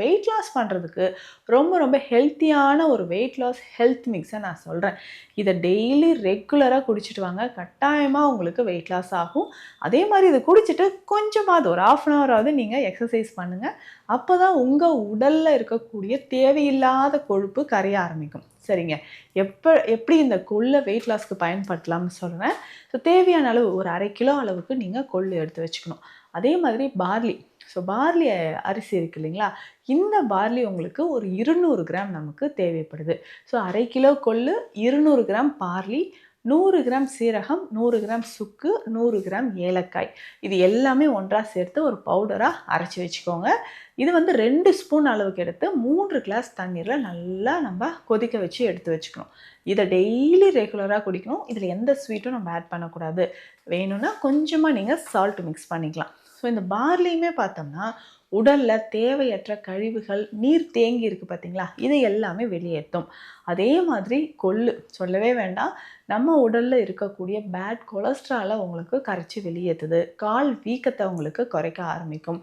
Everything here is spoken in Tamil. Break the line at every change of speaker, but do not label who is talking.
வெயிட் லாஸ் பண்ணுறதுக்கு ரொம்ப ரொம்ப ஹெல்த்தியான ஒரு வெயிட் லாஸ் ஹெல்த் மிக்ஸை நான் சொல்கிறேன் இதை டெய்லி ரெகுலராக குடிச்சிட்டு வாங்க. கட்டாயமாக உங்களுக்கு வெயிட் லாஸ் ஆகும். அதே மாதிரி இதை குடிச்சிட்டு கொஞ்சமாவது ஒரு ஆஃப் அன் ஹவராவது நீங்கள் எக்ஸசைஸ் பண்ணுங்கள் அப்போ தான் உங்கள் உடலில் இருக்கக்கூடிய தேவையில்லாத கொழுப்பு கரைய ஆரம்பிக்கும். சரிங்க? எப்போ எப்படி இந்த கொள்ளை வெயிட் லாஸ்க்கு பயன்படுத்தலாம்னு சொல்கிறேன் ஸோ தேவையான அளவு ஒரு அரை கிலோ அளவுக்கு நீங்கள் கொள்ளு எடுத்து வச்சுக்கணும். அதே மாதிரி பார்லி ஸோ பார்லி அரிசி இருக்கு இல்லைங்களா? இந்த பார்லி உங்களுக்கு ஒரு இருநூறு கிராம் நமக்கு தேவைப்படுது. ஸோ அரை கிலோ கொள்ளு இருநூறு கிராம் பார்லி நூறு கிராம் சீரகம் நூறு கிராம் சுக்கு நூறு கிராம் ஏலக்காய். இது எல்லாமே ஒன்றாக சேர்த்து ஒரு பவுடராக அரைச்சி வச்சுக்கோங்க. இது வந்து ரெண்டு ஸ்பூன் அளவுக்கு எடுத்து மூன்று கிளாஸ் தண்ணீரில் நல்லா நம்ம கொதிக்க வச்சு எடுத்து வச்சுக்கணும். இதை டெய்லி ரெகுலராக குடிக்கணும். இதில் எந்த ஸ்வீட்டும் நம்ம ஆட் பண்ணக்கூடாது. வேணும்னா கொஞ்சமாக நீங்கள் சால்ட் மிக்ஸ் பண்ணிக்கலாம். ஸோ இந்த பார்லியுமே பார்த்தோம்னா உடலில் தேவையற்ற கழிவுகள் நீர் தேங்கி இருக்குது பார்த்தீங்களா? இதை எல்லாமே வெளியேற்றும். அதே மாதிரி கொள்ளு. சொல்லவே வேண்டாம். நம்ம உடலில் இருக்கக்கூடிய பேட் கொலஸ்ட்ராலை உங்களுக்கு கரைச்சி வெளியேற்றுது கால் வீக்கத்தை உங்களுக்கு குறைக்க ஆரம்பிக்கும்.